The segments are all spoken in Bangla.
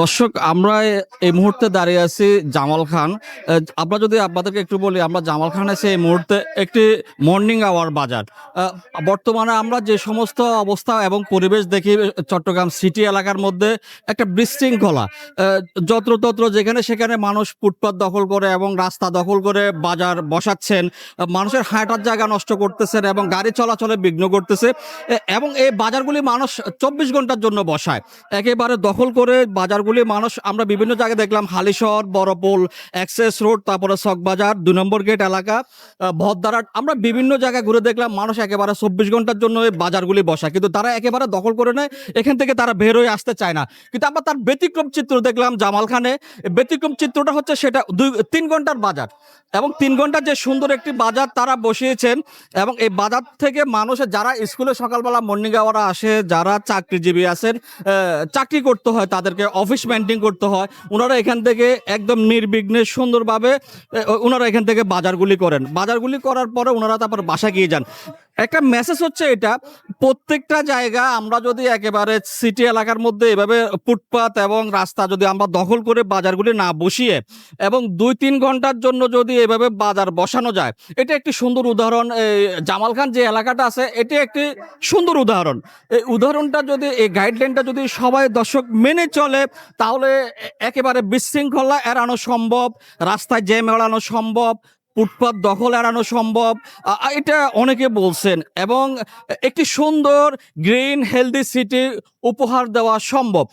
দর্শক, আমরা এই মুহূর্তে দাঁড়িয়ে আছি জামাল খান। আমরা যদি আপনাদেরকে একটু বলি, আমরা জামাল খান এসে এই মুহূর্তে একটি মর্নিং আওয়ার বাজার। বর্তমানে আমরা যে সমস্ত অবস্থা এবং পরিবেশ দেখি চট্টগ্রাম সিটি এলাকার মধ্যে একটা বিশৃঙ্খলা। যত্রতত্র যেখানে সেখানে মানুষ ফুটপাত দখল করে এবং রাস্তা দখল করে বাজার বসাচ্ছেন। মানুষের হাঁটার জায়গা নষ্ট করতেছেন এবং গাড়ি চলাচলে বিঘ্ন করতেছে। এবং এই বাজারগুলি মানুষ চব্বিশ ঘণ্টার জন্য বসায়। একেবারে দখল করে বাজারগুলি মানুষ আমরা বিভিন্ন জায়গায় দেখলাম। হালিশহর, বড়পোল অ্যাক্সেস রোড, তারপরে শকবাজার দু নম্বর গেট এলাকা ভদ্রাট আমরা বিভিন্ন জায়গায় ঘুরে দেখলাম, মানুষ একেবারে চব্বিশ ঘণ্টার জন্য এই বাজারগুলি বসা। কিন্তু তারা একেবারে দখল করে নেয়, এখান থেকে তারা বের হয়ে আসতে চায় না। কিন্তু আমরা তার ব্যতিক্রম চিত্র দেখলাম জামালখানে। ব্যতিক্রম চিত্রটা হচ্ছে সেটা দুই, তিন ঘণ্টার বাজার। এবং তিন ঘণ্টার যে সুন্দর একটি বাজার তারা বসিয়েছেন এবং এই বাজার থেকে মানুষের যারা স্কুলে সকালবেলা মর্নিং আওয়ারা আসে, যারা চাকরিজীবী আছেন চাকরি করতে হয়, তাদেরকে অফিস মেনটেন করতে হয় ওনারা এখান থেকে একদম নির্বিঘ্নে সুন্দরভাবে ওনারা এখান থেকে বাজারগুলি করেন। বাজারগুলি করার পরে ওনারা তারপর বাসা গিয়ে যান। একটা মেসেজ হচ্ছে এটা, প্রত্যেকটা জায়গা আমরা যদি একেবারে সিটি এলাকার মধ্যে এভাবে ফুটপাত এবং রাস্তা যদি আমরা দখল করে বাজারগুলি না বসিয়ে এবং দুই তিন ঘণ্টার জন্য যদি এভাবে বাজার বসানো যায়, এটা একটি সুন্দর উদাহরণ। জামাল খান যে এলাকাটা আছে, এটি একটি সুন্দর উদাহরণ। এই উদাহরণটা যদি, এই গাইডলাইনটা যদি সবাই দর্শক মেনে চলে, তাহলে একেবারে বিশৃঙ্খলা এড়ানো সম্ভব, রাস্তায় জ্যাম এড়ানো সম্ভব ফুটপাত দখল এড়ানো সম্ভব। এটা অনেকে বলছেন এবং একটি সুন্দর গ্রিন হেলদি সিটি উপহার দেওয়া সম্ভব।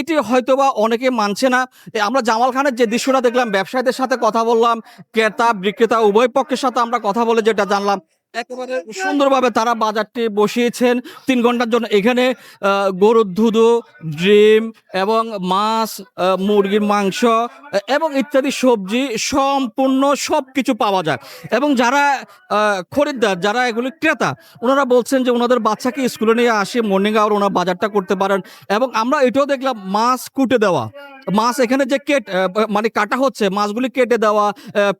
এটি হয়তোবা অনেকে মানছে না। আমরা জামাল খানের যে দৃশ্যটা দেখলাম, ব্যবসায়ীদের সাথে কথা বললাম, ক্রেতা, বিক্রেতা, উভয় পক্ষের সাথে আমরা কথা বলে যেটা জানলাম একেবারে সুন্দরভাবে তারা বাজারটি বসিয়েছেন তিন ঘণ্টার জন্য। এখানে গরুর ধুধু ডিম এবং মাছ মুরগির মাংস এবং ইত্যাদি সবজি সম্পূর্ণ সব কিছু পাওয়া যায়। এবং যারা খরিদ্দার, যারা এগুলি ক্রেতা, ওনারা বলছেন যে ওনাদের বাচ্চাকে স্কুলে নিয়ে আসে, মর্নিং আওয়ার ওনারা বাজারটা করতে পারেন। এবং আমরা এটাও দেখলাম মাছ কুটে দেওয়া। মাছ এখানে যে কেট মানে কাটা হচ্ছে, মাছগুলি কেটে দেওয়া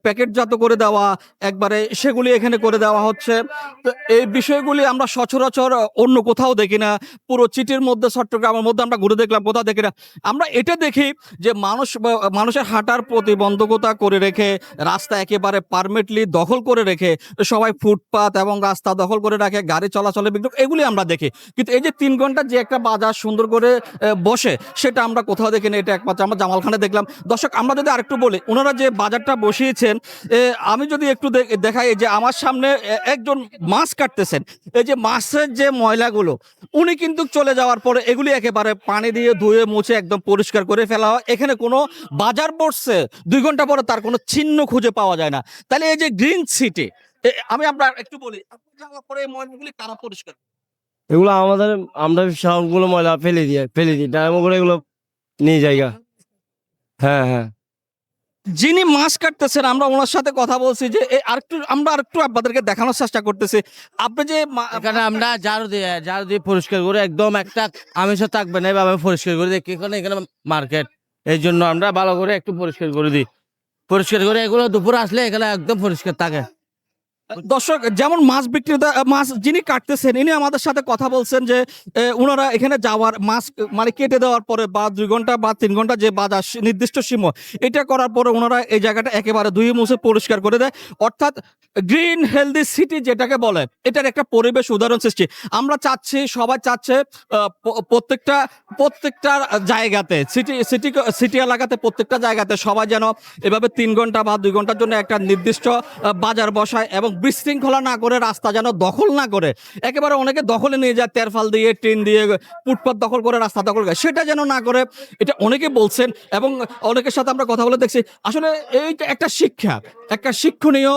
প্যাকেটজাত করে দেওয়া, একবারে সেগুলি এখানে করে দেওয়া হচ্ছে। তো এই বিষয়গুলি আমরা সচরাচর অন্য কোথাও দেখি না। পুরো চিটির মধ্যে, চট্টগ্রামের মধ্যে আমরা ঘুরে দেখলাম, কোথাও দেখি না। আমরা এটা দেখি যে মানুষ মানুষের হাঁটার প্রতিবন্ধকতা করে রেখে, রাস্তা একেবারে পারমিটলি দখল করে রেখে, সবাই ফুটপাত এবং রাস্তা দখল করে রাখে, গাড়ি চলাচলে বিঘ্ন এগুলি আমরা দেখি। কিন্তু এই যে তিন ঘণ্টা যে একটা বাজার সুন্দর করে বসে, সেটা আমরা কোথাও দেখি না, এটা একমাত্র আমরা জামালখানে দেখলাম। দর্শক, আমরা যদি আরেকটু বলি ওনারা যে বাজারটা বসিয়েছেন আমি যদি একটু দেখাই যে আমার সামনে একজন মাছ কাটতেছেন। এই যে মাছের যে ময়লাগুলো, উনি কিন্তু চলে যাওয়ার পরে এগুলি একেবারে পানি দিয়ে ধুয়ে মুছে একদম পরিষ্কার করে ফেলা হয়। এখানে কোনো বাজার বসছে, দুই ঘণ্টা পরে তার কোনো চিহ্ন খুঁজে পাওয়া যায় না। তাহলে এই যে গ্রিন সিটি আমি আমরা একটু বলি পরে এই ময়লাগুলি কারা পরিষ্কার এগুলো আমাদের, আমরা সবগুলো ময়লা ফেলে দিয়ে, ফেলে দিই করে এগুলো নিয়ে জায়গা হ্যাঁ হ্যাঁ। যিনি মাছ কাটতেছেন আমরা ওনার সাথে কথা বলছি যে আর একটু আমরা আর একটু আপনাদেরকে দেখানোর চেষ্টা করতেছি। আপনি যে এখানে আমরা ঝাড়ু দিয়ে ঝাড়ু দিয়ে পরিষ্কার করে একদম একটা আমিষ থাকবে না এভাবে পরিষ্কার করে দিই এখানে এখানে মার্কেট এই জন্য আমরা ভালো করে একটু পরিষ্কার করে দিই। পরিষ্কার করে এগুলো দুপুর আসলে এখানে একদম পরিষ্কার থাকে। দর্শক, যেমন মাছ বিক্রেতা মাছ যিনি কাটতেছেন, ইনি আমাদের সাথে কথা বলছেন যে ওনারা এখানে যাওয়ার মাছ মানে কেটে দেওয়ার পরে বা দুই ঘণ্টা বা তিন ঘণ্টা যে বাজার নির্দিষ্ট সীমা এটা করার পরে ওনারা এই জায়গাটা একেবারে ধুয়ে মুছে পরিষ্কার করে দেয়। অর্থাৎ গ্রিন, হেলদি সিটি যেটাকে বলে, এটার একটা পরিবেশ উদাহরণ সৃষ্টি। আমরা চাচ্ছি, সবাই চাচ্ছে প্রত্যেকটা প্রত্যেকটা জায়গাতে, সিটি সিটি সিটি এলাকাতে প্রত্যেকটা জায়গাতে সবাই যেন এভাবে তিন ঘণ্টা বা দুই ঘণ্টার জন্য একটা নির্দিষ্ট বাজার বসায় এবং বিশৃঙ্খলা না করে, রাস্তা যেন দখল না করে। একেবারে অনেকে দখলে নিয়ে যায়, তেরফাল দিয়ে ট্রেন দিয়ে, ফুটপাত দখল করে, রাস্তা দখল করে। সেটা যেন না করে, এটা অনেকে বলছেন এবং অনেকের সাথে আমরা কথা বলে দেখছি। আসলে এইটা একটা শিক্ষা, একটা শিক্ষণীয়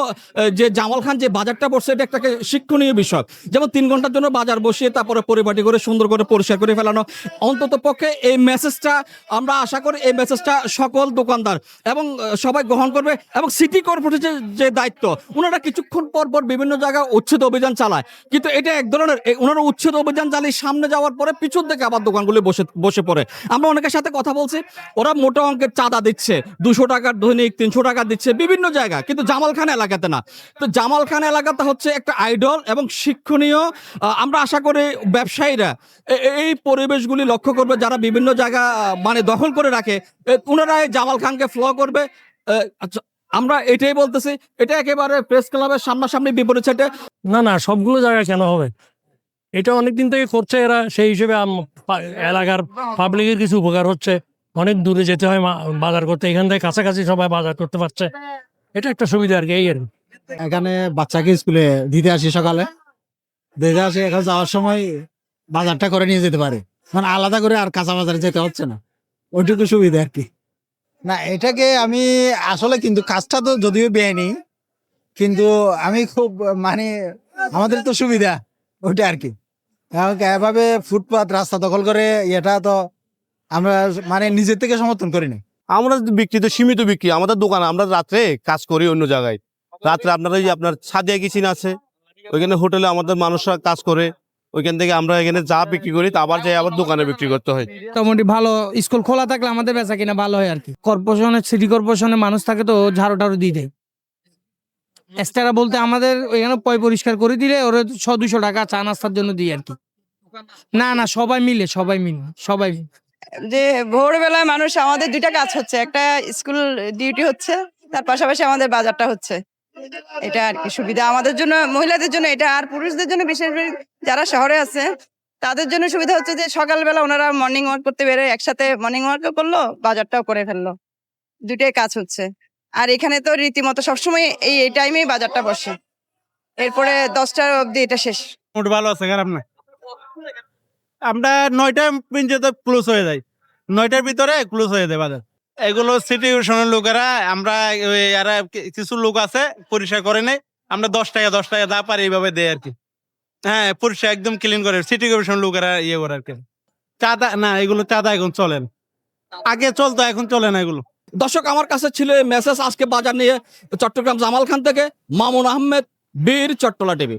যে জামাল খান যে বাজারটা বসছে, এটা একটা শিক্ষণীয় বিষয়। যেমন তিন ঘণ্টার জন্য বাজার বসিয়ে তারপরে পরিপাটি করে, সুন্দর করে পরিষ্কার করে ফেলানো। অন্তত পক্ষে এই মেসেজটা আমরা আশা করি এই মেসেজটা সকল দোকানদার এবং সবাই গ্রহণ করবে এবং সিটি কর্পোরেশনের যে দায়িত্ব ওনারা কিছুক্ষণ পর পর বিভিন্ন জায়গায় উচ্ছেদ অভিযান চালায়। কিন্তু এটা এক ধরনের ওনারা উচ্ছেদ অভিযান চালিয়ে সামনে যাওয়ার পরে পিছন থেকে আবার দোকানগুলি বসে বসে পড়ে। আমরা অনেকের সাথে কথা বলছি ওরা মোটা অঙ্কের চাঁদা দিচ্ছে দুশো টাকার দৈনিক তিনশো টাকা দিচ্ছে বিভিন্ন জায়গা কিন্তু জামাল খান এলাকাতে না। তো জামাল খান এলাকাতে হচ্ছে একটা আইডল এবং শিক্ষণীয় আমরা আশা করি ব্যবসায়ীরা এই পরিবেশগুলি লক্ষ্য করবে যারা বিভিন্ন জায়গা মানে দখল করে রাখে ওনারা জামাল খানকে ফ্লো করবে আচ্ছা, আমরা এটাই বলতেছি এটা একেবারে প্রেস ক্লাবের সামনাসামনি বিপরীত সাইডে না না সবগুলো জায়গায় কেন হবে? এটা অনেকদিন থেকে করছে এরা সেই হিসেবে এলাকার পাবলিকের কিছু উপকার হচ্ছে। অনেক দূরে যেতে হয় মা- বাজার করতে এখান থেকে কাছাকাছি সবাই বাজার করতে পারছে। এটা একটা সুবিধা আর কি এই আর এখানে বাচ্চাকে স্কুলে দিতে আসি সকালে। দিতে আসি এখন যাওয়ার সময় বাজারটা করে নিয়ে যেতে পারে। মানে আলাদা করে আর কাঁচা বাজারে যেতে হচ্ছে না। ওইটুকু সুবিধা আর কি। না, এটাকে আমি আসলে কিন্তু কাজটা তো যদিও বেআইনি, কিন্তু আমি খুব মানে আমাদের তো সুবিধা ওইটা আর কি। এভাবে ফুটপাত, রাস্তা দখল করে এটা তো আমরা মানে নিজের থেকে সমর্থন করি না। আমরা বিক্রি, তো সীমিত বিক্রি, আমাদের দোকান, আমরা রাত্রে কাজ করি অন্য জায়গায়। রাত্রে আপনার আপনার সাদিয়া কিচেন আছে, ওইখানে হোটেলে আমাদের মানুষরা কাজ করে। ওইখান থেকে আমরা এখানে যা বিক্রি করি তা আবার যাই আবার দোকানে বিক্রি করতে হয়। মোটামুটি ভালো স্কুল খোলা থাকলে আমাদের বেচা কিনা ভালো হয় আর কি। কর্পোরেশনের সিটি কর্পোরেশনের মানুষ থাকে তো ঝাড়ু টাড়ু দিয়ে দেয়। এক্সট্রা বলতে আমাদের ওইখানে পয় পরিষ্কার করে দিলে ওরা ছ দুশো টাকা চা নাস্তার জন্য দিই আর কি। না না সবাই মিলে সবাই মিলে সবাই মিলে। যে ভোরবেলায় মানুষ আমাদের দুইটা কাজ হচ্ছে। একটা স্কুল ডিউটি হচ্ছে তার পাশাপাশি আমাদের বাজারটা হচ্ছে। এটা আর কি সুবিধা আমাদের জন্য, মহিলাদের জন্য এটা আর পুরুষদের জন্য বিশেষ করে যারা শহরে আছে, তাদের জন্য সুবিধা হচ্ছে যে সকালবেলা ওনারা মর্নিং ওয়াক করতে বেরোয়, একসাথে মর্নিং ওয়াক করল, বাজারটাও করে ফেলল। দুইটাই কাজ হচ্ছে। আর এখানে তো রীতিমতো সবসময় এই এই টাইমেই বাজারটা বসে। এরপরে দশটা অবধি এটা শেষ। মোটামুটি ভালো আছে, খারাপ না আমরা নয়টা পর্যন্ত ক্লোজ হয়ে যাই নয়টার ভিতরে ক্লোজ হয়ে যায় বাজার। এগুলো সিটি সিটিউশনের লোকেরা, আমরা এরা কিছু লোক আছে, পরিষ্কার করে নেই, আমরা দশ টাকা দশ টাকা যা পারি এইভাবে দেয় আর কি হ্যাঁ পরিষ্কার একদম ক্লিন করে সিটি কর্পোরেশন লোকেরা ইয়ে করে আর কি চাঁদা, না, এগুলো চাঁদা এখন চলে না। আগে চলতো, এখন চলে না এগুলো। দর্শক, আমার কাছে ছিল মেসেজ আজকে বাজার নিয়ে চট্টগ্রাম জামাল খান থেকে মামুন আহমেদ, বীর চট্টলা টিভি।